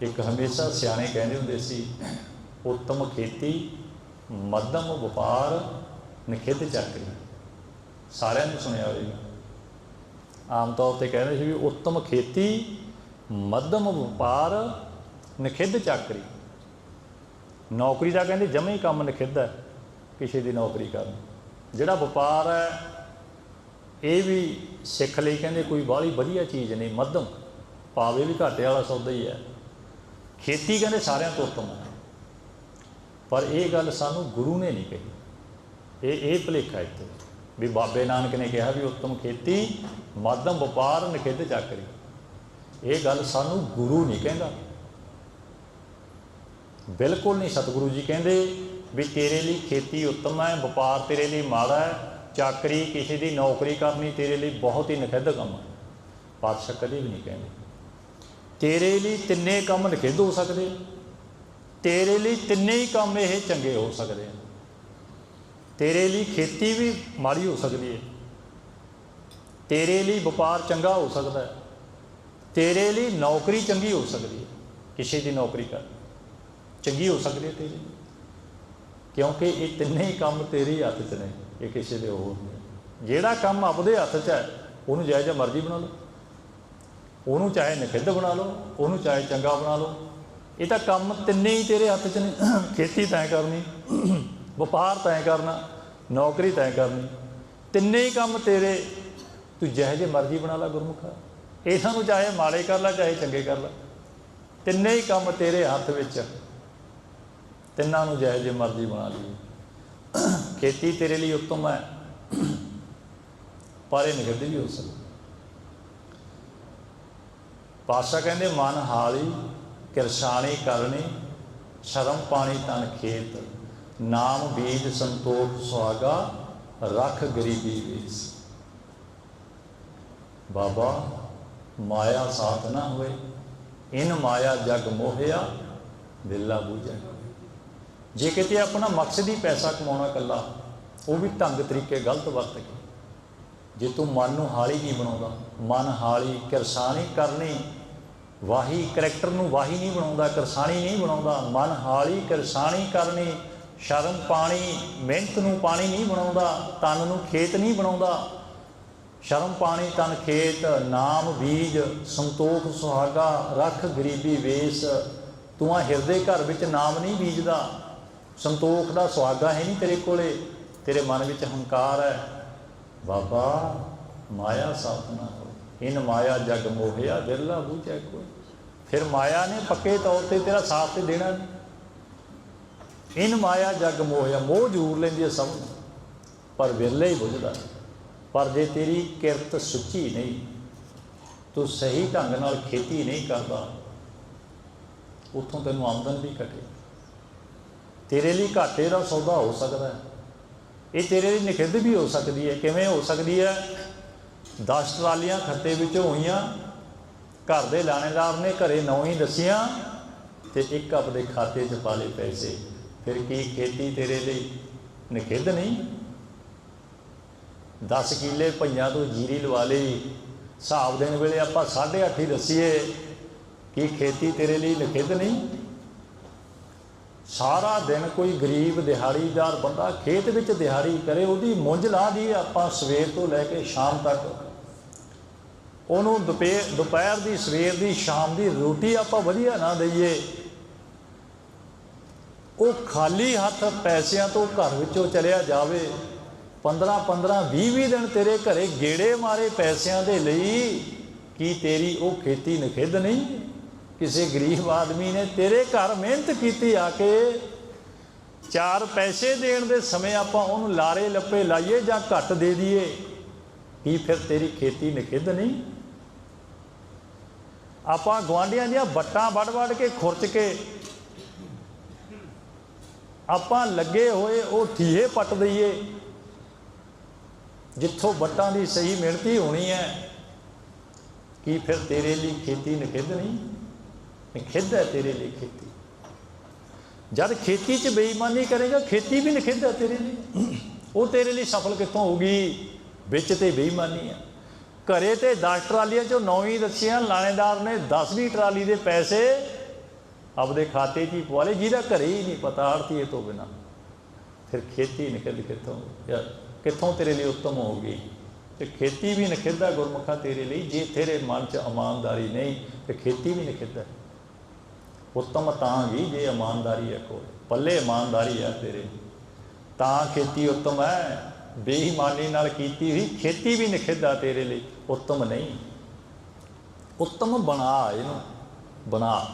ਇੱਕ ਹਮੇਸ਼ਾ ਸਿਆਣੇ ਕਹਿੰਦੇ ਹੁੰਦੇ ਸੀ, ਉੱਤਮ ਖੇਤੀ, ਮੱਧਮ ਵਪਾਰ, ਨਿਖਿੱਧ ਚੱਕਰੀ। ਸਾਰਿਆਂ ਨੇ ਸੁਣਿਆ ਹੋਵੇਗਾ। ਆਮ ਤੌਰ ਤੇ ਕਹਿੰਦੇ ਸੀ ਵੀ ਉੱਤਮ ਖੇਤੀ, ਮੱਧਮ ਵਪਾਰ, ਨਿਖਿੱਧ ਚੱਕਰੀ। ਨੌਕਰੀ ਦਾ ਕਹਿੰਦੇ ਜਮੇ ਹੀ ਕੰਮ ਨਿਖਿੱਧ ਹੈ, ਕਿਸੇ ਦੀ ਨੌਕਰੀ ਕਰਨ। ਜਿਹੜਾ ਵਪਾਰ ਹੈ, ਇਹ ਵੀ ਸਿੱਖ ਲਈ ਕਹਿੰਦੇ ਕੋਈ ਬਾਹਲੀ ਵਧੀਆ ਚੀਜ਼ ਨਹੀਂ, ਮੱਧਮ। ਪਾਵੇ ਵੀ ਘਾਟੇ ਵਾਲਾ ਸੌਦਾ ਹੀ ਹੈ। ਖੇਤੀ ਕਹਿੰਦੇ ਸਾਰਿਆਂ ਤੋਂ ਉੱਤਮ ਹੈ ਪਰ ਇਹ ਗੱਲ ਸਾਨੂੰ ਗੁਰੂ ਨੇ ਨਹੀਂ ਕਹੀ। ਇਹ ਇਹ ਭੁਲੇਖਾ ਇੱਥੇ। ਵੀ ਬਾਬੇ ਨਾਨਕ ਨੇ ਕਿਹਾ ਵੀ ਉੱਤਮ ਖੇਤੀ, ਮਾਧਮ ਵਪਾਰ, ਨਿਖਿੱਧ ਚੱਕਰੀ। ਇਹ ਗੱਲ ਸਾਨੂੰ ਗੁਰੂ ਨਹੀਂ ਕਹਿੰਦਾ। ਬਿਲਕੁਲ ਨਹੀਂ ਸਤਿਗੁਰੂ ਜੀ ਕਹਿੰਦੇ ਵੀ ਤੇਰੇ ਲਈ ਖੇਤੀ ਉੱਤਮ ਹੈ, ਵਪਾਰ ਤੇਰੇ ਲਈ ਮਾੜਾ ਹੈ, ਚਾਕਰੀ ਕਿਸੇ ਦੀ ਨੌਕਰੀ ਕਰਨੀ ਤੇਰੇ ਲਈ ਬਹੁਤ ਹੀ ਨਿਖਿੱਧ ਕੰਮ ਹੈ। ਪਾਤਸ਼ਾਹ ਕਦੇ ਵੀ ਨਹੀਂ ਕਹਿੰਦੇ। ਤੇਰੇ ਲਈ ਤਿੰਨੇ ਕੰਮ ਨਿਖਿੱਧ ਹੋ ਸਕਦੇ ਤੇਰੇ ਲਈ ਤਿੰਨੇ ਹੀ ਕੰਮ ਇਹ ਚੰਗੇ ਹੋ ਸਕਦੇ ਹਨ ਤੇਰੇ ਲਈ ਖੇਤੀ ਵੀ ਮਾੜੀ ਹੋ ਸਕਦੀ ਹੈ ਤੇਰੇ ਲਈ ਵਪਾਰ ਚੰਗਾ ਹੋ ਸਕਦਾ ਹੈ ਤੇਰੇ ਲਈ ਨੌਕਰੀ ਚੰਗੀ ਹੋ ਸਕਦੀ ਹੈ ਕਿਸੇ ਦੀ ਨੌਕਰੀ ਕਰ। ਚੰਗੀ ਹੋ ਸਕਦੀ ਹੈ ਤੇਰੇ। ਲਈ ਕਿਉਂਕਿ ਇਹ ਤਿੰਨੇ ਹੀ ਕੰਮ ਤੇਰੇ ਹੀ ਹੱਥ 'ਚ ਨੇ, ਇਹ ਕਿਸੇ ਦੇ ਹੋਰ ਨਹੀਂ। ਜਿਹੜਾ ਕੰਮ ਆਪਦੇ ਹੱਥ 'ਚ ਹੈ, ਉਹਨੂੰ ਜਿਹੋ ਮਰਜ਼ੀ ਬਣਾ ਲਓ। ਉਹਨੂੰ ਚਾਹੇ ਨਿਖਿੱਧ ਬਣਾ ਲਓ, ਉਹਨੂੰ ਚਾਹੇ ਚੰਗਾ ਬਣਾ ਲਓ। ਇਹ ਤਾਂ ਕੰਮ ਤਿੰਨੇ ਹੀ ਤੇਰੇ ਹੱਥ 'ਚ ਨੇ। ਖੇਤੀ ਤੈਂ ਕਰਨੀ, ਵਪਾਰ ਤੈਂ ਕਰਨਾ, ਨੌਕਰੀ ਤੈਂ ਕਰਨੀ। ਤਿੰਨੇ ਹੀ ਕੰਮ ਤੇਰੇ, ਤੂੰ ਜਿਹੋ ਜਿਹੇ ਮਰਜ਼ੀ ਬਣਾ ਲੈ ਗੁਰਮੁਖਾ। ਇਹਨਾਂ ਨੂੰ ਚਾਹੇ ਮਾੜੇ ਕਰ ਲੈ, ਚਾਹੇ ਚੰਗੇ ਕਰ ਲੈ। ਤਿੰਨੇ ਹੀ ਕੰਮ ਤੇਰੇ ਹੱਥ ਵਿੱਚ ਤਿੰਨਾਂ ਨੂੰ ਜਿਹੋ ਜਿਹੇ ਮਰਜ਼ੀ ਬਣਾ ਲਈ ਖੇਤੀ ਤੇਰੇ ਲਈ ਉੱਤਮ ਹੈ, ਪਰ ਇਹ ਨਿਗਦ ਵੀ ਹੋ ਸਕਦਾ। ਪਾਸ਼ਾ ਕਹਿੰਦੇ, ਮਨ ਹਾਲੀ, ਕਿਰਸ਼ਾਣੀ ਕਰਨੀ, ਸ਼ਰਮ ਪਾਣੀ ਤਨ ਖੇਤ। ਨਾਮ ਬੀਜ ਸੰਤੋਖ ਸੁਹਾਗਾ, ਰੱਖ ਗਰੀਬੀ ਵੇਸ। ਬਾਬਾ, ਮਾਇਆ ਸਾਥ ਨਾ ਹੋਏ। ਇਨ ਮਾਇਆ ਜਗ ਮੋਹਿਆ ਦਿਲਾ ਬੂਝੈ। ਜੇ ਕਿਤੇ ਆਪਣਾ ਮਕਸਦ ਹੀ ਪੈਸਾ ਕਮਾਉਣਾ ਕੱਲਾ ਉਹ ਵੀ ਢੰਗ ਤਰੀਕੇ ਗਲਤ ਵਰਤ ਕੇ। ਜੇ ਤੂੰ ਮਨ ਨੂੰ ਹਾਲੀ ਨਹੀਂ ਬਣਾਉਂਦਾ? ਮਨ ਹਾਲੀ ਕਿਰਸਾਨੀ ਕਰਨੀ ਵਾਹੀ ਕਰੈਕਟਰ ਨੂੰ ਵਾਹੀ ਨਹੀਂ ਬਣਾਉਂਦਾ, ਕਰਸਾਣੀ ਨਹੀਂ ਬਣਾਉਂਦਾ, ਮਨ ਹਾਲੀ ਕਰਸਾਣੀ ਕਰਨੀ, ਸ਼ਰਮ ਪਾਣੀ, ਮਿਹਨਤ ਨੂੰ ਪਾਣੀ ਨਹੀਂ ਬਣਾਉਂਦਾ, ਤਨ ਨੂੰ ਖੇਤ ਨਹੀਂ ਬਣਾਉਂਦਾ। ਸ਼ਰਮ ਪਾਣੀ, ਤਨ ਖੇਤ, ਨਾਮ, ਬੀਜ, ਸੰਤੋਖ, ਸੁਹਾਗਾ, ਰਖ ਗਰੀਬੀ ਵੇਸ, ਤੂੰ ਆ ਹਿਰਦੇ ਘਰ ਵਿੱਚ ਨਾਮ ਨਹੀਂ ਬੀਜਦਾ। ਸੰਤੋਖ ਦਾ ਸੁਹਾਗਾ ਹੈ ਨਹੀਂ ਤੇਰੇ ਕੋਲੇ, ਤੇਰੇ ਮਨ ਵਿੱਚ ਹੰਕਾਰ ਹੈ। ਬਾਬਾ, ਮਾਇਆ ਸਾਧਨਾ ਇਨ ਮਾਇਆ ਜਗ ਮੋਹਿਆ ਬਿਰਲਾ ਬੂਝੈ ਕੋਈ ਫਿਰ ਮਾਇਆ ਨੇ ਪੱਕੇ ਤੌਰ ਤੇ ਤੇਰਾ ਸਾਥ ਤੇ ਦੇਣਾ ਨਹੀਂ ਇਨ ਮਾਇਆ ਜਗ ਮੋਹਿਆ, ਮੋਹ ਜੂਰ ਲੈਂਦੀ ਹੈ ਸਭ ਪਰ ਵਿਰਲੇ ਹੀ ਬੁਝਦਾ। ਪਰ ਜੇ ਤੇਰੀ ਕਿਰਤ ਸੁੱਚੀ ਨਹੀਂ, ਤੂੰ ਸਹੀ ਢੰਗ ਨਾਲ ਖੇਤੀ ਨਹੀਂ ਕਰਦਾ, ਉੱਥੋਂ ਤੈਨੂੰ ਆਮਦਨ ਵੀ ਘਟੇ। ਤੇਰੇ ਲਈ ਘਾਟੇ ਦਾ ਸੌਦਾ ਹੋ ਸਕਦਾ ਹੈ। ਇਹ ਤੇਰੇ ਲਈ ਨਿਖਿੱਧ ਵੀ ਹੋ ਸਕਦੀ ਹੈ। ਕਿਵੇਂ ਹੋ ਸਕਦੀ ਹੈ? 10 ਟਰਾਲੀਆਂ ਖੱਤੇ ਵਿੱਚੋਂ ਹੋਈਆਂ। ਘਰ ਦੇ ਲਾਣੇਦਾਰ ਨੇ ਘਰੇ ਨੌ ਹੀ ਦੱਸੀਆਂ ਤੇ ਇੱਕ ਆਪਣੇ ਖਾਤੇ 'ਚ ਪਾ ਲਏ ਪੈਸੇ। ਫਿਰ ਕੀ ਖੇਤੀ ਤੇਰੇ ਲਈ ਨਿਖਿੱਧ ਨਹੀਂ? 10 ਕਿੱਲੇ ਭਈਆਂ ਤੋਂ ਜੀਰੀ ਲਵਾ ਲਈ। ਹਿਸਾਬ ਦੇਣ ਵੇਲੇ ਆਪਾਂ 8.5 ਹੀ ਦੱਸੀਏ, ਕੀ ਖੇਤੀ ਤੇਰੇ ਲਈ ਨਿਖਿੱਧ ਨਹੀਂ? ਸਾਰਾ ਦਿਨ ਕੋਈ ਗਰੀਬ ਦਿਹਾੜੀਦਾਰ ਬੰਦਾ ਖੇਤ ਵਿੱਚ ਦਿਹਾੜੀ ਕਰੇ, ਉਹਦੀ ਮੁੰਝ ਲਾ ਦੀ ਆਪਾਂ ਸਵੇਰ ਤੋਂ ਲੈ ਕੇ ਸ਼ਾਮ ਤੱਕ। ਉਹਨੂੰ ਦੁਪਹਿਰ ਦੁਪਹਿਰ ਦੀ, ਸਵੇਰ ਦੀ, ਸ਼ਾਮ ਦੀ ਰੋਟੀ ਆਪਾਂ ਵਧੀਆ ਨਾ ਦਈਏ। ਉਹ ਖਾਲੀ ਹੱਥ ਪੈਸਿਆਂ ਤੋਂ ਘਰ ਵਿੱਚੋਂ ਚਲਿਆ ਜਾਵੇ। 15 15 20 20 ਦਿਨ ਤੇਰੇ ਘਰੇ ਗੇੜੇ ਮਾਰੇ ਪੈਸਿਆਂ ਦੇ ਲਈ, ਕੀ ਤੇਰੀ ਉਹ ਖੇਤੀ ਨਖਿੱਧ ਨਹੀਂ? ਕਿਸੇ ਗਰੀਬ ਆਦਮੀ ਨੇ ਤੇਰੇ ਘਰ ਮਿਹਨਤ ਕੀਤੀ ਆ ਕੇ ਚਾਰ ਪੈਸੇ ਦੇਣ ਦੇ ਸਮੇਂ ਆਪਾਂ ਉਹਨੂੰ ਲਾਰੇ ਲੱਪੇ ਲਾਈਏ ਜਾਂ ਘੱਟ ਦੇ ਦਈਏ। ਕੀ ਫਿਰ ਤੇਰੀ ਖੇਤੀ ਨਖਿੱਧ ਨਹੀਂ? ਆਪਾਂ ਗਵਾਂਡੀਆਂ ਦੀਆਂ ਵੱਟਾਂ ਵੱਢ-ਵੱਢ ਕੇ ਖੁਰਚ ਕੇ ਆਪਾਂ ਲੱਗੇ ਹੋਏ ਉਹ ਠੀਹੇ ਪੱਟ ਦਈਏ, ਜਿੱਥੋਂ ਵੱਟਾਂ ਦੀ ਸਹੀ ਮਿਹਨਤੀ ਹੋਣੀ ਹੈ। ਕੀ ਫਿਰ ਤੇਰੇ ਲਈ ਖੇਤੀ ਨਖਿੱਧ ਨਹੀਂ? ਨਖਿੱਧ ਹੈ ਤੇਰੇ ਲਈ ਖੇਤੀ। ਜਦ ਖੇਤੀ 'ਚ ਬੇਈਮਾਨੀ ਕਰੇਗਾ, ਖੇਤੀ ਵੀ ਨਖਿੱਧ ਹੈ ਤੇਰੇ ਲਈ। ਉਹ ਤੇਰੇ ਲਈ ਸਫਲ ਕਿੱਥੋਂ ਹੋਗੀ ਵਿੱਚ ਤੇ ਬੇਈਮਾਨੀ ਹੈ ਘਰੇ ਤੇ 10 ਟਰਾਲੀਆਂ ਚੋਂ 9 ਹੀ ਦੱਸੀਆਂ, ਲਾਣੇਦਾਰ ਨੇ 10ਵੀਂ ਟਰਾਲੀ ਦੇ ਪੈਸੇ ਆਪਦੇ ਖਾਤੇ 'ਚ ਹੀ ਪਵਾ ਲੇ ਜਿਹਦਾ ਘਰੇ ਹੀ ਨਹੀਂ ਪਤਾ ਆੜਤੀਏ ਤੋਂ ਬਿਨਾ। ਫਿਰ ਖੇਤੀ ਨਿਕਲ ਕਿੱਥੋਂ? ਯਾਰ ਕਿੱਥੋਂ ਤੇਰੇ ਲਈ ਉੱਤਮ ਹੋਊਗੀ? ਤੇ ਖੇਤੀ ਵੀ ਨਖਿੱਧਾ ਗੁਰਮੁਖਾ ਤੇਰੇ ਲਈ, ਜੇ ਤੇਰੇ ਮਨ 'ਚ ਇਮਾਨਦਾਰੀ ਨਹੀਂ, ਤੇ ਖੇਤੀ ਵੀ ਨਖਿੱਧਾ ਉੱਤਮ ਤਾਂ ਵੀ ਜੇ ਇਮਾਨਦਾਰੀ ਹੈ ਕੋਲ ਪੱਲੇ ਇਮਾਨਦਾਰੀ ਹੈ ਤੇਰੇ। ਤਾਂ ਖੇਤੀ ਉੱਤਮ ਹੈ। ਬੇਈਮਾਨੀ ਨਾਲ ਕੀਤੀ ਹੋਈ, ਖੇਤੀ ਵੀ ਨਖਿੱਧਾ ਤੇਰੇ ਲਈ, ਉੱਤਮ ਨਹੀਂ। ਉੱਤਮ ਬਣਾ ਇਹਨੂੰ, ਬਣਾ।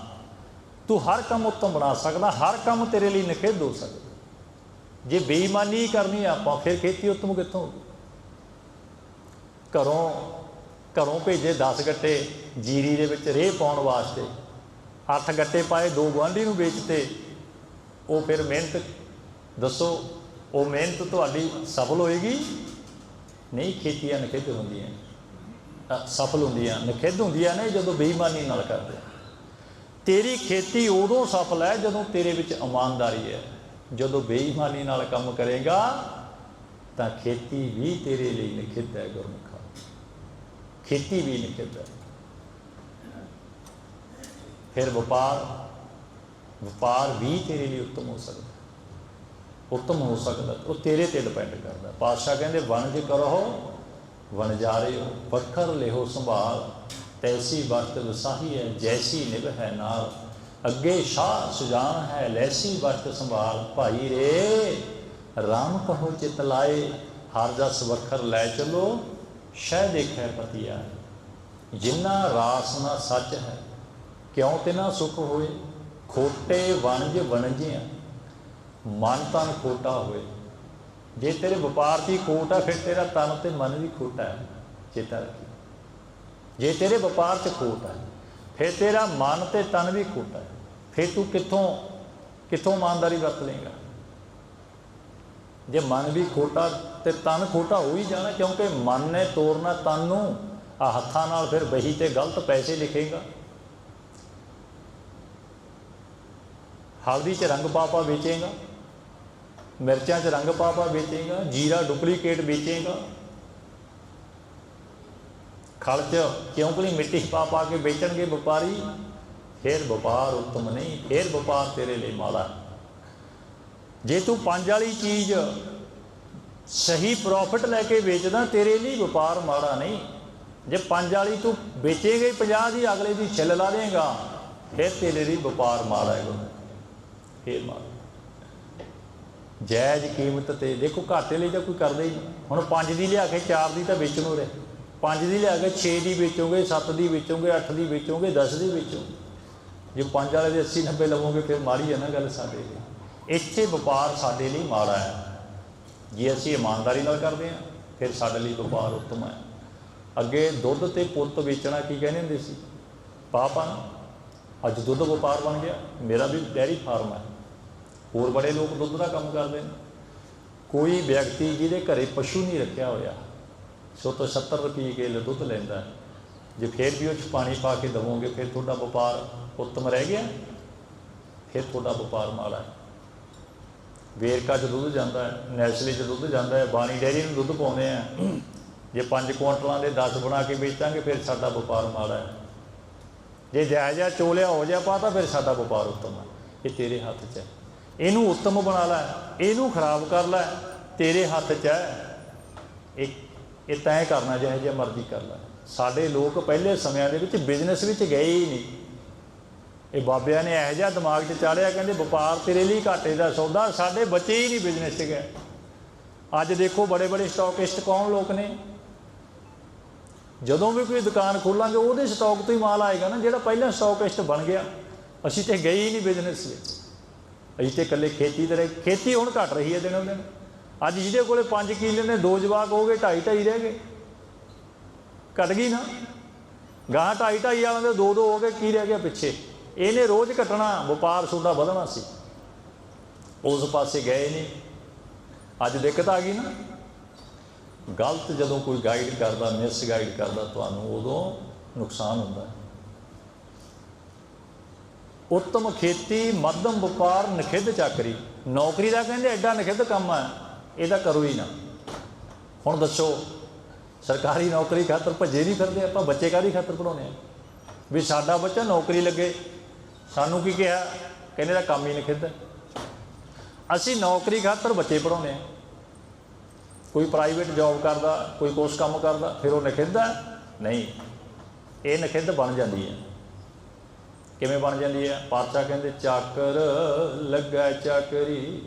ਤੂੰ ਹਰ ਕੰਮ ਉੱਤਮ ਬਣਾ ਸਕਦਾ, ਹਰ ਕੰਮ ਤੇਰੇ ਲਈ ਨਖਿੱਧ ਹੋ ਸਕਦਾ। ਜੇ ਬੇਈਮਾਨੀ ਕਰਨੀ ਆਪਾਂ, ਫਿਰ ਖੇਤੀ ਉੱਤਮ ਕਿੱਥੋਂ? ਘਰੋਂ ਘਰੋਂ ਭੇਜੇ 10 ਗੱਟੇ ਜੀਰੀ ਦੇ ਵਿੱਚ ਰੇਹ ਪਾਉਣ ਵਾਸਤੇ। 8 ਗੱਟੇ ਪਾਏ, ਦੋ ਗੁਆਂਢੀ ਨੂੰ ਵੇਚਤੇ। ਉਹ ਫਿਰ ਮਿਹਨਤ, ਦੱਸੋ ਉਹ ਮਿਹਨਤ ਤੁਹਾਡੀ ਸਫਲ ਹੋਏਗੀ। ਨਹੀਂ ਖੇਤੀਆਂ ਨਖਿੱਧ ਹੁੰਦੀਆਂ। ਅ, ਸਫਲ ਹੁੰਦੀਆਂ ਨਖਿੱਧ ਹੁੰਦੀਆਂ ਨੇ ਜਦੋਂ ਬੇਈਮਾਨੀ ਨਾਲ ਕਰਦੇ ਤੇਰੀ ਖੇਤੀ ਉਦੋਂ ਸਫਲ ਹੈ ਜਦੋਂ ਤੇਰੇ ਵਿੱਚ ਇਮਾਨਦਾਰੀ ਹੈ। ਜਦੋਂ ਬੇਈਮਾਨੀ ਨਾਲ ਕੰਮ ਕਰੇਗਾ ਤਾਂ ਖੇਤੀ ਵੀ ਤੇਰੇ ਲਈ ਨਿਖਿੱਧ ਹੈ ਗੁਰਮੁਖਾ। ਖੇਤੀ ਵੀ ਨਿਖਿੱਧ ਹੈ। ਫਿਰ ਵਪਾਰ ਵਪਾਰ ਵੀ ਤੇਰੇ ਲਈ ਉੱਤਮ ਹੋ ਸਕਦਾ। ਉੱਤਮ ਹੋ ਸਕਦਾ, ਉਹ ਤੇਰੇ ਤੇ ਡਿਪੈਂਡ ਕਰਦਾ। ਪਾਤਸ਼ਾਹ ਕਹਿੰਦੇ, ਵਣਜ ਕਰੋ ਵਣਜਾਰੇ ਹੋ ਵੱਖਰ ਲਿਓ ਸੰਭਾਲ, ਤੈਸੀ ਵਕਤ ਵਸਾਹੀ ਹੈ ਜੈਸੀ ਨਿਭ ਹੈ ਨਾਲ। ਅੱਗੇ ਸ਼ਾਹ ਸੁਜਾਨ ਹੈ, ਲੈਸੀ ਵਕਤ ਸੰਭਾਲ। ਭਾਈ ਰੇ, ਰਾਮ ਕਹੋ ਚਿਤ ਲਾਏ, ਹਰ ਜਸ ਵਖਰ ਲੈ ਚਲੋ, ਸ਼ਹਿ ਦੇਖੈ ਪਤੀਆ। ਜਿੰਨਾ ਰਾਸ ਨਾ ਸੱਚ ਹੈ, ਕਿਉਂ ਤੇ ਨਾ ਸੁਖ ਹੋਏ? ਖੋਟੇ ਵਣਜ ਵਣਜਿਆ ਮਨ ਤਨ ਖੋਟਾ ਹੋਵੇ। ਜੇ ਤੇਰੇ ਵਪਾਰ ਦੀ ਖੋਟ ਹੈ ਫਿਰ ਤੇਰਾ ਤਨ ਤੇ ਮਨ ਵੀ ਖੋਟਾ ਹੈ, ਚੇਤਾ ਰੱਖੀ। ਜੇ ਤੇਰੇ ਵਪਾਰ 'ਚ ਖੋਟ ਹੈ ਫਿਰ ਤੇਰਾ ਮਨ ਤੇ ਤਨ ਵੀ ਖੋਟਾ ਹੈ। ਫਿਰ ਤੂੰ ਕਿੱਥੋਂ ਕਿੱਥੋਂ ਇਮਾਨਦਾਰੀ ਵਰਤ ਲੇਗਾ ਜੇ ਮਨ ਵੀ ਖੋਟਾ ਤੇ ਤਨ ਖੋਟਾ ਹੋ ਹੀ ਜਾਣਾ, ਕਿਉਂਕਿ ਮਨ ਨੇ ਤੋੜਨਾ ਤਨ ਨੂੰ ਆ ਹੱਥਾਂ ਨਾਲ ਫਿਰ ਬਹੀ ਤੇ ਗਲਤ ਪੈਸੇ ਲਿਖੇਗਾ। ਹਲਦੀ 'ਚ ਰੰਗ ਪਾਪਾ ਵੇਚੇਗਾ। ਮਿਰਚਾਂ 'ਚ ਰੰਗ ਪਾ ਪਾ ਵੇਚੇਗਾ, ਜੀਰਾ ਡੁਪਲੀਕੇਟ ਵੇਚੇਗਾ। ਖਲ 'ਚ ਕਿਉਂਕਲੀ ਮਿੱਟੀ ਪਾ ਪਾ ਕੇ ਵੇਚਣਗੇ ਵਪਾਰੀ, ਫਿਰ ਵਪਾਰ ਉੱਤਮ ਨਹੀਂ, ਫਿਰ ਵਪਾਰ ਤੇਰੇ ਲਈ ਮਾੜਾ। ਜੇ ਤੂੰ ਪੰਜ ਵਾਲੀ ਚੀਜ਼ ਸਹੀ ਪ੍ਰੋਫਿਟ ਲੈ ਕੇ ਵੇਚਦਾ, ਤੇਰੇ ਲਈ ਵਪਾਰ ਮਾੜਾ ਨਹੀਂ। ਜੇ ਪੰਜ ਵਾਲੀ ਤੂੰ ਵੇਚੇਗਾ ਹੀ 50 ਦੀ, ਅਗਲੇ ਦੀ ਛਿੱਲ ਲਾ ਦੇਗਾ, ਫਿਰ ਤੇਰੇ ਲਈ ਵਪਾਰ ਮਾੜਾ ਹੈ ਫਿਰ ਮਾੜਾ। ਜਾਇਜ਼ ਕੀਮਤ ਤੇ ਦੇਖੋ ਘਾਟੇ ਲਈ ਤਾਂ ਕੋਈ ਕਰਦਾ ਹੀ ਨਹੀਂ। ਹੁਣ ਪੰਜ ਦੀ ਲਿਆ ਕੇ ਚਾਰ ਦੀ ਤਾਂ ਵੇਚਣ ਹੋ ਰਿਹਾ। ਪੰਜ ਦੀ ਲਿਆ ਕੇ 6 ਦੀ ਵੇਚੋਗੇ 7 ਦੀ ਵੇਚੋਗੇ 8 ਦੀ ਵੇਚੋਗੇ 10 ਦੀ ਵੇਚੋਗੇ। ਜੇ ਪੰਜ ਵਾਲੇ ਦੇ 80 90 ਲਵੋਗੇ, ਫਿਰ ਮਾੜੀ ਹੈ ਨਾ ਗੱਲ ਸਾਡੇ ਲਈ। ਇੱਥੇ ਵਪਾਰ ਸਾਡੇ ਲਈ ਮਾੜਾ ਹੈ। ਜੇ ਅਸੀਂ ਇਮਾਨਦਾਰੀ ਨਾਲ ਕਰਦੇ ਹਾਂ, ਫਿਰ ਸਾਡੇ ਲਈ ਵਪਾਰ ਉੱਤਮ ਹੈ। ਅੱਗੇ ਦੁੱਧ ਤੇ ਪੁੱਤ ਵੇਚਣਾ ਕੀ ਕਹਿੰਦੇ ਹੁੰਦੇ ਸੀ? ਪਾਪਾ ਅੱਜ ਦੁੱਧ ਵਪਾਰ ਬਣ ਗਿਆ। ਮੇਰਾ ਵੀ ਡੈਰੀ ਫਾਰਮ ਹੈ। ਹੋਰ ਬੜੇ ਲੋਕ ਦੁੱਧ ਦਾ ਕੰਮ ਕਰਦੇ ਨੇ। ਕੋਈ ਵਿਅਕਤੀ ਜਿਹਦੇ ਘਰੇ ਪਸ਼ੂ ਨਹੀਂ ਰੱਖਿਆ ਹੋਇਆ, ਸੋ ਤੋਂ 70 ਰੁਪਏ ਕਿਲੋ ਦੁੱਧ ਲੈਂਦਾ ਜੇ ਫੇਰ ਵੀ ਉਹ 'ਚ ਪਾਣੀ ਪਾ ਕੇ ਦਵੋਗੇ, ਫਿਰ ਤੁਹਾਡਾ ਵਪਾਰ ਉੱਤਮ ਰਹਿ ਗਿਆ, ਫਿਰ ਤੁਹਾਡਾ ਵਪਾਰ ਮਾੜਾ ਹੈ। ਵੇਰਕਾ 'ਚ ਦੁੱਧ ਜਾਂਦਾ ਹੈ, ਨੈਸਲੇ 'ਚ ਦੁੱਧ ਜਾਂਦਾ ਹੈ, ਬਾਣੀ ਡੈਰੀ ਨੂੰ ਦੁੱਧ ਪਾਉਂਦੇ ਆ ਜੇ 5 ਕੁਆਂਟਲਾਂ ਦੇ 10 ਬਣਾ ਕੇ ਵੇਚਾਂਗੇ, ਫਿਰ ਸਾਡਾ ਵਪਾਰ ਮਾੜਾ ਹੈ। ਜੇ ਜਾਇਜ਼ਾ ਚੋਲਿਆ ਹੋ ਜਾ ਪਾ ਤਾਂ ਫਿਰ ਸਾਡਾ ਵਪਾਰ ਉੱਤਮ ਹੈ। ਇਹ ਤੇਰੇ ਹੱਥ 'ਚ ਹੈ। ਇਹਨੂੰ ਉੱਤਮ ਬਣਾ ਲੈ, ਇਹਨੂੰ ਖਰਾਬ ਕਰ ਲੈ, ਤੇਰੇ ਹੱਥ 'ਚ ਹੈ। ਇਹ ਇਹ ਤੈਅ ਕਰਨਾ ਜਿਹੇ ਜਿਹਾ ਮਰਜ਼ੀ ਕਰ ਲੈ। ਸਾਡੇ ਲੋਕ ਪਹਿਲੇ ਸਮਿਆਂ ਦੇ ਵਿੱਚ ਬਿਜ਼ਨਸ ਵਿੱਚ ਗਏ ਹੀ ਨਹੀਂ। ਇਹ ਬਾਬਿਆਂ ਨੇ ਇਹੋ ਜਿਹਾ ਦਿਮਾਗ 'ਚ ਚਾੜਿਆ, ਕਹਿੰਦੇ ਵਪਾਰ ਤੇਰੇ ਲਈ ਘਾਟੇ ਦਾ ਸੌਦਾ, ਸਾਡੇ ਬੱਚੇ ਹੀ ਨਹੀਂ ਬਿਜ਼ਨਸ 'ਚ ਗਏ। ਅੱਜ ਦੇਖੋ ਬੜੇ ਬੜੇ ਸਟਾਕਿਸਟ ਕੌਣ ਲੋਕ ਨੇ? ਜਦੋਂ ਵੀ ਕੋਈ ਦੁਕਾਨ ਖੋਲਾਂਗੇ, ਉਹਦੇ ਸਟਾਕ ਤੋਂ ਹੀ ਮਾਲ ਆਏਗਾ ਨਾ, ਜਿਹੜਾ ਪਹਿਲਾਂ ਸਟਾਕਿਸਟ ਬਣ ਗਿਆ। ਅਸੀਂ ਤੇ ਗਏ ਹੀ ਨਹੀਂ ਬਿਜ਼ਨਸ ਵਿੱਚ। ਅਜੇ ਤੇ ਇਕੱਲੇ ਖੇਤੀ ਤੇ ਰਹੇ। ਖੇਤੀ ਹੁਣ ਘਟ ਰਹੀ ਹੈ ਦਿਨੋਂ ਦਿਨ। ਅੱਜ ਜਿਹਦੇ ਕੋਲੇ 5 ਕਿੱਲੇ ਨੇ, ਦੋ ਜਵਾਕ ਹੋ ਗਏ, ਢਾਈ ਢਾਈ ਰਹਿ ਗਏ। ਘਟ ਗਈ ਨਾ। ਗਾਂ ਢਾਈ ਢਾਈ ਵਾਲਿਆਂ ਦੇ ਦੋ ਦੋ ਹੋ ਗਏ, ਕੀ ਰਹਿ ਗਿਆ ਪਿੱਛੇ? ਇਹਨੇ ਰੋਜ਼ ਘਟਣਾ, ਵਪਾਰ ਸੋਡਾ ਵਧਣਾ ਸੀ। ਉਸ ਪਾਸੇ ਗਏ ਨਹੀਂ। ਅੱਜ ਦਿੱਕਤ ਆ ਗਈ ਨਾ। ਗਲਤ ਜਦੋਂ ਕੋਈ ਗਾਈਡ ਕਰਦਾ ਮਿਸ ਗਾਈਡ ਕਰਦਾ, ਤੁਹਾਨੂੰ ਉਦੋਂ ਨੁਕਸਾਨ ਹੁੰਦਾ। ਹੈ ਉੱਤਮ ਖੇਤੀ, ਮੱਧਮ ਵਪਾਰ, ਨਖਿੱਧ ਚਾਕਰੀ। ਨੌਕਰੀ ਦਾ ਕਹਿੰਦੇ ਐਡਾ ਨਖਿੱਧ ਕੰਮ ਹੈ ਇਹਦਾ ਕਰੋ ਹੀ ਨਾ। ਹੁਣ ਦੱਸੋ, ਸਰਕਾਰੀ ਨੌਕਰੀ ਖਾਤਰ ਭੱਜੇ ਨਹੀਂ ਫਿਰਦੇ, ਆਪਾਂ ਬੱਚੇ ਕਾਹਦੀ ਖਾਤਰ ਪੜਾਉਨੇ ਆ? ਵੀ ਸਾਡਾ ਬੱਚਾ ਨੌਕਰੀ ਲੱਗੇ। ਸਾਨੂੰ ਕੀ ਕਿਹਾ? ਕਹਿੰਦੇ ਦਾ ਕੰਮ ਹੀ ਨਖਿੱਧ ਅਸੀਂ ਨੌਕਰੀ ਖਾਤਰ ਬੱਚੇ ਪੜਾਉਂਦੇ ਆ। ਕੋਈ ਪ੍ਰਾਈਵੇਟ ਜੌਬ ਕਰਦਾ, ਕੋਈ ਕੋਰਸ ਕੰਮ ਕਰਦਾ, ਫਿਰ ਉਹ ਨਖਿੱਧ ਨਹੀਂ। ਇਹ ਨਖਿੱਧ ਬਣ ਜਾਂਦੀ ਹੈ ਕਿਵੇਂ ਬਣ ਜਾਂਦੀ ਹੈ? ਪਾਤਸ਼ਾਹ ਕਹਿੰਦੇ, ਚਾਕਰ ਲੱਗਾ ਚਾਕਰੀ,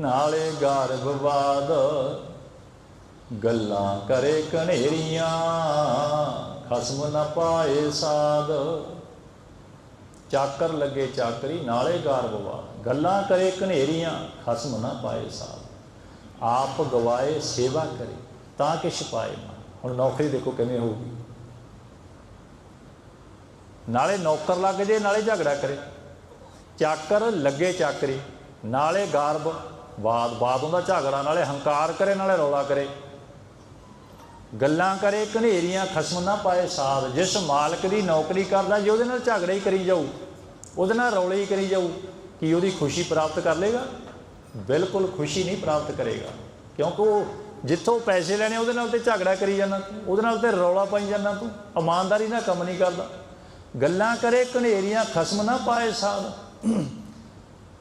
ਨਾਲੇ ਗਰਭਵਾਦ ਗੱਲਾਂ ਕਰੇ ਕਨੇਰੀਆਂ, ਖਸਮ ਨਾ ਪਾਏ ਸਾਧ ਚਾਕਰ ਲੱਗੇ ਚਾਕਰੀ, ਨਾਲੇ ਗਰਭਵਾਦ ਗੱਲਾਂ ਕਰੇ ਕਨੇਰੀਆਂ, ਖਸਮ ਨਾ ਪਾਏ ਸਾਧ ਆਪ ਗਵਾਏ, ਸੇਵਾ ਕਰੇ, ਤਾਂ ਕਿ ਛਪਾਏ ਨਾ ਹੁਣ ਨੌਕਰੀ ਦੇਖੋ ਕਿਵੇਂ ਹੋਊਗੀ। ਨਾਲੇ ਨੌਕਰ ਲੱਗ ਜੇ, ਨਾਲੇ ਝਗੜਾ ਕਰੇ। ਚਾਕਰ ਲੱਗੇ ਚਾਕਰੀ, ਨਾਲੇ ਗਰਭ ਬਾਦ ਬਾਦ ਉਹਦਾ ਝਗੜਾ, ਨਾਲੇ ਹੰਕਾਰ ਕਰੇ, ਨਾਲੇ ਰੌਲਾ ਕਰੇ। ਗੱਲਾਂ ਕਰੇ, ਘਨੇਰੀਆਂ ਖਸਮ ਨਾ ਪਾਏ ਸਾਧ। ਜਿਸ ਮਾਲਕ ਦੀ ਨੌਕਰੀ ਕਰਦਾ, ਜੇ ਉਹਦੇ ਨਾਲ ਝਗੜਾ ਹੀ ਕਰੀ ਜਾਊ, ਉਹਦੇ ਨਾਲ ਰੌਲੇ ਹੀ ਕਰੀ ਜਾਊ, ਕਿ ਉਹਦੀ ਖੁਸ਼ੀ ਪ੍ਰਾਪਤ ਕਰ ਲੇਗਾ? ਬਿਲਕੁਲ ਖੁਸ਼ੀ ਨਹੀਂ ਪ੍ਰਾਪਤ ਕਰੇਗਾ। ਕਿਉਂਕਿ ਉਹ ਜਿੱਥੋਂ ਪੈਸੇ ਲੈਣੇ, ਉਹਦੇ ਨਾਲ ਤੇ ਝਗੜਾ ਕਰੀ ਜਾਂਦਾ ਤੂੰ, ਉਹਦੇ ਨਾਲ ਤੇ ਰੌਲਾ ਪਾਈ ਜਾਂਦਾ ਤੂੰ। ਇਮਾਨਦਾਰੀ ਨਾਲ ਕੰਮ ਨਹੀਂ ਕਰਦਾ। ਗੱਲਾਂ ਕਰੇ, ਘਨੇਰੀਆਂ ਖਸਮ ਨਾ ਪਾਏ ਸਾਧ।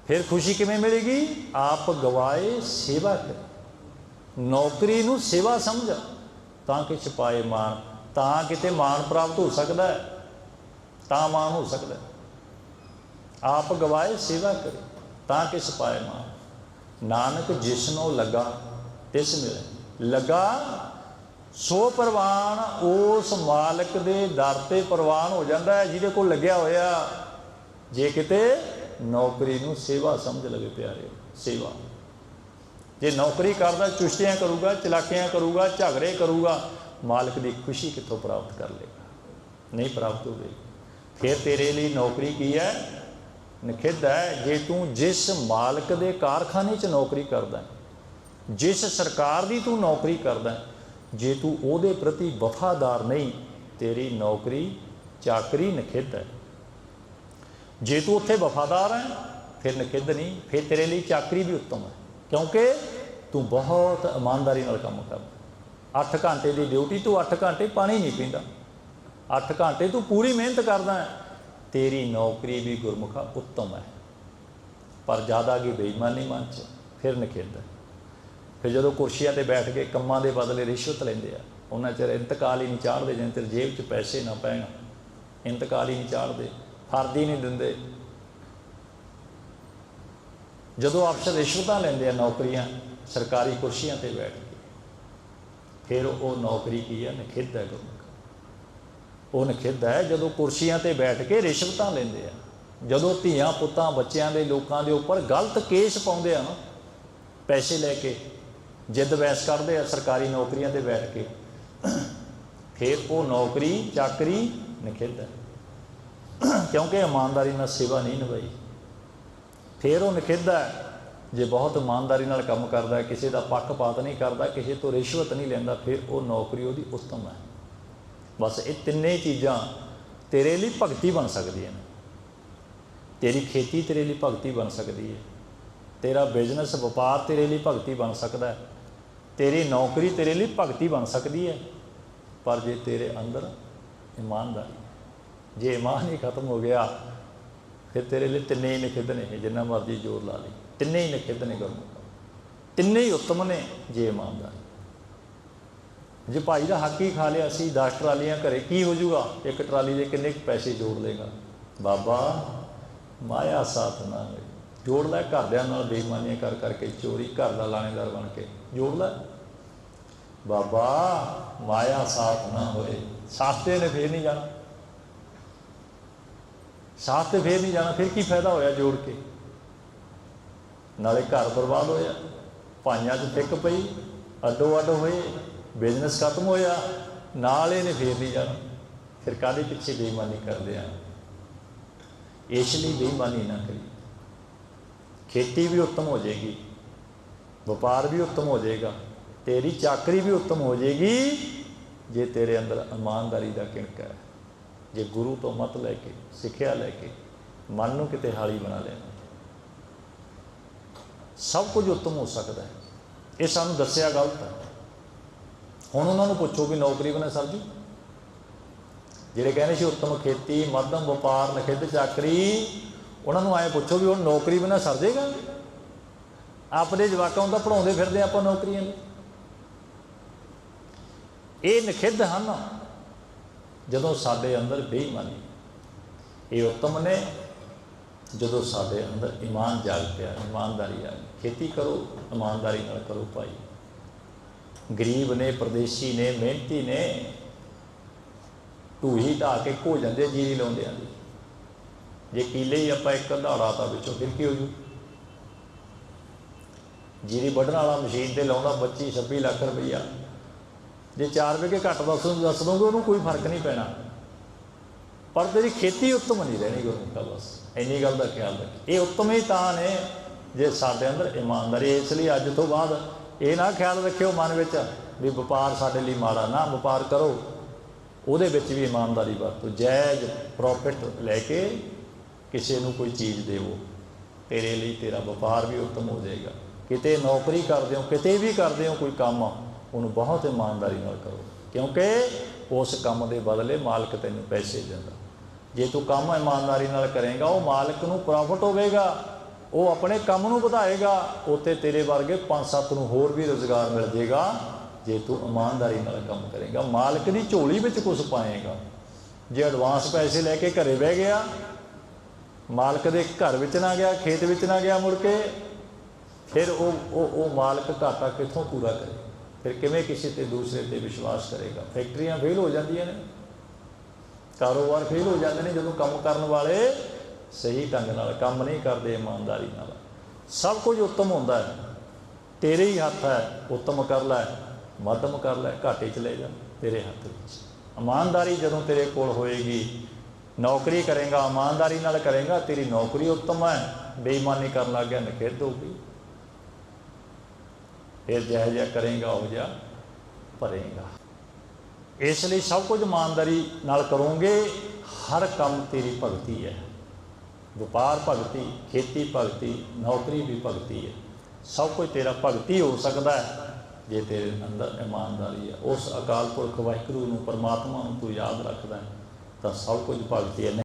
ਫਿਰ ਖੁਸ਼ੀ ਕਿਵੇਂ ਮਿਲੇਗੀ? ਆਪ ਗਵਾਏ ਸੇਵਾ ਕਰ। ਨੌਕਰੀ ਨੂੰ ਸੇਵਾ ਸਮਝ। ਤਾਂ ਕਿ ਛਪਾਏ ਮਾਨ ਤਾਂ ਕਿਤੇ ਮਾਨ ਪ੍ਰਾਪਤ ਹੋ ਸਕਦਾ ਹੈ। ਤਾਂ ਮਾਨ ਹੋ ਸਕਦਾ ਹੈ। ਆਪ ਗਵਾਏ ਸੇਵਾ ਕਰੇ, ਤਾਂ ਕਿ ਛਪਾਏ ਮਾਨ ਨਾਨਕ ਜਿਸਨੋਂ ਲੱਗਾ, ਤਿਸ ਮਿਲੇ। ਲੱਗਾ ਸੋ ਪ੍ਰਵਾਨ ਉਸ ਮਾਲਕ ਦੇ ਦਰ ਤੇ ਪ੍ਰਵਾਨ ਹੋ ਜਾਂਦਾ ਹੈ, ਜਿਹਦੇ ਕੋਲ ਲੱਗਿਆ ਹੋਇਆ। ਜੇ ਕਿਤੇ ਨੌਕਰੀ ਨੂੰ ਸੇਵਾ ਸਮਝ ਲਵੇ ਪਿਆਰੇ, ਸੇਵਾ। ਜੇ ਨੌਕਰੀ ਕਰਦਾ, ਚੁਸ਼ਤੀਆਂ ਕਰੂਗਾ, ਚਲਾਕੀਆਂ ਕਰੂਗਾ, ਝਗੜੇ ਕਰੂਗਾ, ਮਾਲਕ ਦੀ ਖੁਸ਼ੀ ਕਿੱਥੋਂ ਪ੍ਰਾਪਤ ਕਰ ਲੇਗਾ? ਨਹੀਂ ਪ੍ਰਾਪਤ ਹੋਵੇਗੀ ਫਿਰ ਤੇਰੇ ਲਈ ਨੌਕਰੀ ਕੀ ਹੈ? ਨਖਿੱਧ ਹੈ, ਜੇ ਤੂੰ ਜਿਸ ਮਾਲਕ ਦੇ ਕਾਰਖਾਨੇ 'ਚ ਨੌਕਰੀ ਕਰਦਾ ਜਿਸ ਸਰਕਾਰ ਦੀ ਤੂੰ ਨੌਕਰੀ ਕਰਦਾ ਜੇ ਤੂੰ ਉਹਦੇ ਪ੍ਰਤੀ ਵਫਾਦਾਰ ਨਹੀਂ, ਤੇਰੀ ਨੌਕਰੀ ਚਾਕਰੀ ਨਖਿੱਧ ਹੈ। ਜੇ ਤੂੰ ਉੱਥੇ ਵਫਾਦਾਰ ਹੈ, ਫਿਰ ਨਖਿੱਧ ਨਹੀਂ, ਫਿਰ ਤੇਰੇ ਲਈ ਚਾਕਰੀ ਵੀ ਉੱਤਮ ਹੈ। ਕਿਉਂਕਿ ਤੂੰ ਬਹੁਤ ਇਮਾਨਦਾਰੀ ਨਾਲ ਕੰਮ ਕਰਦਾ। 8 ਘੰਟੇ ਦੀ ਡਿਊਟੀ, ਤੂੰ 8 ਘੰਟੇ ਪਾਣੀ ਨਹੀਂ ਪੀਂਦਾ। 8 ਘੰਟੇ ਤੂੰ ਪੂਰੀ ਮਿਹਨਤ ਕਰਦਾ ਹੈ। ਤੇਰੀ ਨੌਕਰੀ ਵੀ ਗੁਰਮੁਖਾ ਉੱਤਮ ਹੈ। ਪਰ ਜ਼ਿਆਦਾ ਕੀ ਬੇਈਮਾਨੀ ਮਨ ਚ ਫਿਰ ਨਖਿੱਧ ਹੈ। ਫਿਰ ਜਦੋਂ ਕੁਰਸੀਆਂ ਤੇ ਬੈਠ ਕੇ ਕੰਮਾਂ ਦੇ ਬਦਲੇ ਰਿਸ਼ਵਤ ਲੈਂਦੇ ਆ, ਉਹਨਾਂ ਚਿਰ ਇੰਤਕਾਲ ਹੀ ਨਹੀਂ ਚਾੜਦੇ ਜਿੰਨੇ ਚਿਰ ਜੇਬ 'ਚ ਪੈਸੇ ਨਾ ਪੈਣ। ਇੰਤਕਾਲ ਹੀ ਨਹੀਂ ਚਾੜਦੇ ਫਰਦ ਨਹੀਂ ਦਿੰਦੇ। ਜਦੋਂ ਅਫਸਰ ਰਿਸ਼ਵਤਾਂ ਲੈਂਦੇ ਆ ਨੌਕਰੀਆਂ, ਸਰਕਾਰੀ ਕੁਰਸੀਆਂ ਤੇ ਬੈਠ ਕੇ, ਫਿਰ ਉਹ ਨੌਕਰੀ ਕੀ ਹੈ ਨਖਿੱਧ ਹੈ ਗੁਰੂ ਉਹ ਨਖਿੱਧ ਹੈ ਜਦੋਂ ਕੁਰਸੀਆਂ ਤੇ ਬੈਠ ਕੇ ਰਿਸ਼ਵਤਾਂ ਲੈਂਦੇ ਆ। ਜਦੋਂ ਧੀਆਂ ਪੁੱਤਾਂ ਬੱਚਿਆਂ ਦੇ ਲੋਕਾਂ ਦੇ ਉੱਪਰ ਗਲਤ ਕੇਸ ਪਾਉਂਦੇ ਆ ਨਾ, ਪੈਸੇ ਲੈ ਕੇ ਜਿੱਦ ਵੈਸ ਕਰਦੇ ਆ, ਸਰਕਾਰੀ ਨੌਕਰੀਆਂ ਤੇ ਬੈਠ ਕੇ। ਫਿਰ ਉਹ ਨੌਕਰੀ, ਚਾਕਰੀ ਨਖਿੱਧ ਕਿਉਂਕਿ ਇਮਾਨਦਾਰੀ ਨਾਲ ਸੇਵਾ ਨਹੀਂ ਨਿਭਾਈ। ਫਿਰ ਉਹ ਨਖਿੱਧ ਜੇ ਬਹੁਤ ਇਮਾਨਦਾਰੀ ਨਾਲ ਕੰਮ ਕਰਦਾ ਕਿਸੇ ਦਾ ਪੱਖਪਾਤ ਨਹੀਂ ਕਰਦਾ, ਕਿਸੇ ਤੋਂ ਰਿਸ਼ਵਤ ਨਹੀਂ ਲੈਂਦਾ, ਫਿਰ ਉਹ ਨੌਕਰੀ ਉਹਦੀ ਉੱਤਮ ਹੈ। ਬਸ ਇਹ ਤਿੰਨੇ ਚੀਜ਼ਾਂ ਤੇਰੇ ਲਈ ਭਗਤੀ ਬਣ ਸਕਦੀਆਂ ਨੇ। ਤੇਰੀ ਖੇਤੀ ਤੇਰੇ ਲਈ ਭਗਤੀ ਬਣ ਸਕਦੀ ਹੈ। ਤੇਰਾ ਬਿਜ਼ਨਸ ਵਪਾਰ ਤੇਰੇ ਲਈ ਭਗਤੀ ਬਣ ਸਕਦਾ ਹੈ। ਤੇਰੀ ਨੌਕਰੀ ਤੇਰੇ ਲਈ ਭਗਤੀ ਬਣ ਸਕਦੀ ਹੈ, ਪਰ ਜੇ ਤੇਰੇ ਅੰਦਰ ਇਮਾਨਦਾਰੀ, ਜੇ ਇਮਾਨ ਹੀ ਖਤਮ ਹੋ ਗਿਆ, ਫਿਰ ਤੇਰੇ ਲਈ ਤਿੰਨੇ ਹੀ ਨਿਖਿੱਧ ਨੇ, ਜਿੰਨਾ ਮਰਜ਼ੀ ਜ਼ੋਰ ਲਾ ਲਈ। ਤਿੰਨੇ ਹੀ ਨਿਖਿੱਧ ਨੇ ਗੁਰਮੁਖ। ਤਿੰਨੇ ਹੀ ਉੱਤਮ ਨੇ, ਜੇ ਇਮਾਨਦਾਰੀ। ਜੇ ਭਾਈ ਦਾ ਹੱਕ ਹੀ ਖਾ ਲਿਆ ਸੀ 10 ਟਰਾਲੀਆਂ ਘਰੇ, ਕੀ ਹੋ ਜਾਊਗਾ? ਇੱਕ ਟਰਾਲੀ ਦੇ ਕਿੰਨੇ ਕੁ ਪੈਸੇ ਜੋੜ ਲੇਗਾ ਬਾਬਾ, ਮਾਇਆ ਸਾਥ ਨਾ ਹੋਏ ਜੋੜ ਲੈ ਘਰਦਿਆਂ ਨਾਲ ਬੇਈਮਾਨੀਆਂ ਕਰ ਕਰਕੇ ਚੋਰੀ ਘਰ ਦਾ ਲਾਣੇਦਾਰ ਬਣ ਕੇ। ਜੋੜ ਲੈ ਬਾਬਾ, ਮਾਇਆ ਸਾਥ ਨਾ ਹੋਏ। ਸਾਥ ਨੇ ਫੇਰ ਨਹੀਂ ਜਾਣਾ। ਸਾਥ ਤੇ ਫੇਰ ਨਹੀਂ ਜਾਣਾ, ਫਿਰ ਕੀ ਫਾਇਦਾ ਹੋਇਆ ਜੋੜ ਕੇ? ਨਾਲੇ ਘਰ ਬਰਬਾਦ ਹੋਇਆ। ਭਾਈਆਂ 'ਚ ਫਿੱਕ ਪਈ, ਅੱਡੋ ਅੱਡ ਹੋਏ ਬਿਜ਼ਨਸ ਖਤਮ ਹੋਇਆ। ਨਾਲ ਇਹਨੇ ਫੇਰ ਨਹੀਂ ਜਾਣਾ। ਫਿਰ ਕਾਦੇ ਪਿੱਛੇ ਬੇਈਮਾਨੀ ਕਰਦੇ ਆ? ਇਸ ਲਈ ਬੇਈਮਾਨੀ ਨਾ ਕਰੀ ਖੇਤੀ ਵੀ ਉੱਤਮ ਹੋ ਜਾਏਗੀ, ਵਪਾਰ ਵੀ ਉੱਤਮ ਹੋ ਜਾਏਗਾ, ਤੇਰੀ ਚਾਕਰੀ ਵੀ ਉੱਤਮ ਹੋ ਜਾਏਗੀ, ਜੇ ਤੇਰੇ ਅੰਦਰ ਇਮਾਨਦਾਰੀ ਦਾ ਕਿਣਕਾ ਹੈ, ਜੇ ਗੁਰੂ ਤੋਂ ਮਤ ਲੈ ਕੇ, ਸਿੱਖਿਆ ਲੈ ਕੇ, ਮਨ ਨੂੰ ਕਿਤੇ ਹਾਲੀ ਬਣਾ ਲੈਣਾ ਸਭ ਕੁਝ ਉੱਤਮ ਹੋ ਸਕਦਾ ਹੈ। ਇਹ ਸਾਨੂੰ ਦੱਸਿਆ ਗਲਤ ਹੈ। ਹੁਣ ਉਹਨਾਂ ਨੂੰ ਪੁੱਛੋ ਵੀ ਨੌਕਰੀ ਬਣਾ ਸਰ ਜੀ। ਜਿਹੜੇ ਕਹਿੰਦੇ ਸੀ, ਉੱਤਮ ਖੇਤੀ, ਮੱਧਮ ਵਪਾਰ, ਨਖਿੱਧ ਚਾਕਰੀ ਉਹਨਾਂ ਨੂੰ ਐਂ ਪੁੱਛੋ ਵੀ ਹੁਣ ਨੌਕਰੀ ਬਿਨਾਂ ਸਰ ਜਾਏਗਾ? ਆਪਣੇ ਜਵਾਕਾਂ ਨੂੰ ਤਾਂ ਪੜਾਉਂਦੇ ਫਿਰਦੇ ਆਪਾਂ ਨੌਕਰੀਆਂ ਨੂੰ। ਇਹ ਨਖਿੱਧ ਹਨ। ਜਦੋਂ ਸਾਡੇ ਅੰਦਰ ਬੇਈਮਾਨੀ, ਇਹ ਉੱਤਮ ਨੇ। ਜਦੋਂ ਸਾਡੇ ਅੰਦਰ ਇਮਾਨ ਜਾਗ ਪਿਆ, ਇਮਾਨਦਾਰੀ ਆ ਖੇਤੀ ਕਰੋ, ਇਮਾਨਦਾਰੀ ਨਾਲ ਕਰੋ ਭਾਈ। ਗਰੀਬ ਨੇ, ਪਰਦੇਸੀ ਨੇ, ਮਿਹਨਤੀ ਨੇ, ਢੂਹੀ ਢਾ ਕੇ ਘੋ ਜਾਂਦੇ ਜੀਰੀ ਲਾਉਂਦੇ ਆਂ। ਜੇ ਕੀਲੇ ਹੀ ਆਪਾਂ ਇੱਕ ਧਾੜਾ ਤਾਂ ਵਿੱਚੋਂ ਫਿਰ ਕੀ ਹੋ ਜੂ? ਜੀਰੀ ਵੱਢਣ ਵਾਲਾ ਮਸ਼ੀਨ ਤੇ ਲਾਉਂਦਾ 25 26 ਲੱਖ ਰੁਪਈਆ। ਜੇ 4 ਵਿਗੇ ਘੱਟ ਦੱਸ ਦੱਸ ਦੋਗੇ ਉਹਨੂੰ ਕੋਈ ਫ਼ਰਕ ਨਹੀਂ ਪੈਣਾ। ਪਰ ਤੇਰੀ ਖੇਤੀ ਉੱਤਮ ਨਹੀਂ ਰਹਿਣੀ ਗੁਰਮੁਖਾ ਬਸ। ਇੰਨੀ ਗੱਲ ਦਾ ਖਿਆਲ ਰੱਖ। ਇਹ ਉੱਤਮ ਹੀ ਤਾਂ ਨੇ ਜੇ ਸਾਡੇ ਅੰਦਰ ਇਮਾਨਦਾਰੀ ਇਸ ਲਈ ਅੱਜ ਤੋਂ ਬਾਅਦ ਇਹ ਨਾ ਖਿਆਲ ਰੱਖਿਓ ਮਨ ਵਿੱਚ ਵੀ ਵਪਾਰ ਸਾਡੇ ਲਈ ਮਾੜਾ ਨਾ ਵਪਾਰ ਕਰੋ। ਉਹਦੇ ਵਿੱਚ ਵੀ ਇਮਾਨਦਾਰੀ ਵਰਤੋ। ਜਾਇਜ਼ ਪ੍ਰੋਫਿਟ ਲੈ ਕੇ ਕਿਸੇ ਨੂੰ ਕੋਈ ਚੀਜ਼ ਦੇਵੋ, ਤੇਰੇ ਲਈ ਤੇਰਾ ਵਪਾਰ ਵੀ ਉੱਤਮ ਹੋ ਜਾਏਗਾ। ਕਿਤੇ ਨੌਕਰੀ ਕਰਦੇ ਹੋ, ਕਿਤੇ ਵੀ ਕਰਦੇ ਹੋ, ਕੋਈ ਕੰਮ ਉਹਨੂੰ ਬਹੁਤ ਇਮਾਨਦਾਰੀ ਨਾਲ ਕਰੋ। ਕਿਉਂਕਿ ਉਸ ਕੰਮ ਦੇ ਬਦਲੇ ਮਾਲਕ ਤੈਨੂੰ ਪੈਸੇ ਦਿੰਦਾ। ਜੇ ਤੂੰ ਕੰਮ ਇਮਾਨਦਾਰੀ ਨਾਲ ਕਰੇਗਾ, ਉਹ ਮਾਲਕ ਨੂੰ ਪ੍ਰੋਫਿਟ ਹੋਵੇਗਾ, ਉਹ ਆਪਣੇ ਕੰਮ ਨੂੰ ਵਧਾਏਗਾ ਉੱਤੇ ਤੇਰੇ ਵਰਗੇ ਪੰਜ ਸੱਤ ਨੂੰ ਹੋਰ ਵੀ ਰੋਜ਼ਗਾਰ ਮਿਲ ਜਾਏਗਾ, ਜੇ ਤੂੰ ਇਮਾਨਦਾਰੀ ਨਾਲ ਕੰਮ ਕਰੇਗਾ। ਮਾਲਕ ਦੀ ਝੋਲੀ ਵਿੱਚ ਕੁਝ ਪਾਏਗਾ। ਜੇ ਐਡਵਾਂਸ ਪੈਸੇ ਲੈ ਕੇ ਘਰੇ ਬਹਿ ਗਿਆ ਮਾਲਕ ਦੇ ਘਰ ਵਿੱਚ ਨਾ ਗਿਆ, ਖੇਤ ਵਿੱਚ ਨਾ ਗਿਆ ਮੁੜ ਕੇ, ਫਿਰ ਉਹ ਉਹ ਉਹ ਮਾਲਕ ਘਾਟਾ ਕਿੱਥੋਂ ਪੂਰਾ ਕਰੇ? ਫਿਰ ਕਿਵੇਂ ਕਿਸੇ ਤੇ ਦੂਸਰੇ ਤੇ ਵਿਸ਼ਵਾਸ ਕਰੇਗਾ? ਫੈਕਟਰੀਆਂ ਫੇਲ ਹੋ ਜਾਂਦੀਆਂ ਨੇ। ਕਾਰੋਬਾਰ ਫੇਲ ਹੋ ਜਾਂਦੇ ਨੇ ਜਦੋਂ ਕੰਮ ਕਰਨ ਵਾਲੇ ਸਹੀ ਢੰਗ ਨਾਲ, ਕੰਮ ਨਹੀਂ ਕਰਦੇ, ਇਮਾਨਦਾਰੀ ਨਾਲ। ਸਭ ਕੁਝ ਉੱਤਮ ਹੁੰਦਾ ਹੈ। ਤੇਰੇ ਹੀ ਹੱਥ ਹੈ, ਉੱਤਮ ਕਰ ਲੈ, ਮੱਧਮ ਕਰ ਲੈ, ਘਾਟੇ 'ਚ ਲੈ ਜਾ, ਤੇਰੇ ਹੱਥ ਵਿੱਚ। ਇਮਾਨਦਾਰੀ ਜਦੋਂ ਤੇਰੇ ਕੋਲ ਹੋਏਗੀ ਨੌਕਰੀ ਕਰੇਗਾ, ਇਮਾਨਦਾਰੀ ਨਾਲ ਕਰੇਗਾ, ਤੇਰੀ ਨੌਕਰੀ ਉੱਤਮ ਹੈ। ਬੇਈਮਾਨੀ ਕਰਨ ਲੱਗ ਗਿਆ, ਨਖੇਧ ਹੋਊਗੀ ਫਿਰ ਜਿਹੋ ਜਿਹਾ ਕਰੇਗਾ, ਉਹ ਜਿਹਾ ਭਰੇਗਾ। ਇਸ ਲਈ ਸਭ ਕੁਝ ਇਮਾਨਦਾਰੀ ਨਾਲ ਕਰੋਗੇ, ਹਰ ਕੰਮ ਤੇਰੀ ਭਗਤੀ ਹੈ। ਵਪਾਰ ਭਗਤੀ, ਖੇਤੀ ਭਗਤੀ, ਨੌਕਰੀ ਵੀ ਭਗਤੀ ਹੈ। ਸਭ ਕੁਝ ਤੇਰਾ ਭਗਤੀ ਹੋ ਸਕਦਾ ਹੈ, ਜੇ ਤੇਰੇ ਅੰਦਰ ਇਮਾਨਦਾਰੀ ਹੈ। ਉਸ ਅਕਾਲ ਪੁਰਖ ਵਾਹਿਗੁਰੂ ਨੂੰ, ਪਰਮਾਤਮਾ ਨੂੰ ਤੂੰ ਯਾਦ ਰੱਖਦਾ ਹੈ। ਤਾਂ ਸਭ ਕੁਝ ਭਗਤੀ ਹੈ